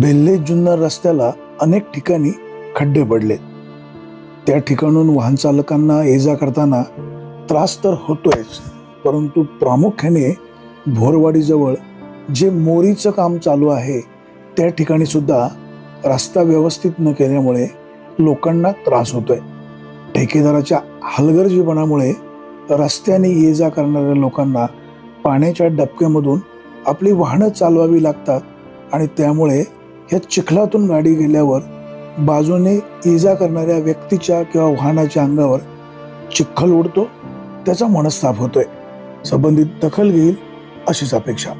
जुन्नर रस्त्याला अनेक ठिकाणी खड्डे पडले त्या ठिकाणून वाहन चालकांना ये जा करताना त्रास तर होतोयच परंतु प्रामुख्याने भोरवाडीजवळ जे मोरीचं काम चालू आहे त्या ठिकाणी सुद्धा रस्ता व्यवस्थित न केल्यामुळे लोकांना त्रास होतोय. ठेकेदाराच्या हलगर्जीपणामुळे रस्त्याने ये जा करणाऱ्या लोकांना पाण्याच्या डबक्यामधून आपली वाहनं चालवावी लागतात आणि त्यामुळे ह्या चिखलातून गाडी गेल्यावर बाजूने इजा करणाऱ्या व्यक्तीच्या किंवा वाहनाच्या अंगावर चिखल उडतो त्याचा मनस्ताप होतोय. संबंधित दखल घेईल अशीच अपेक्षा.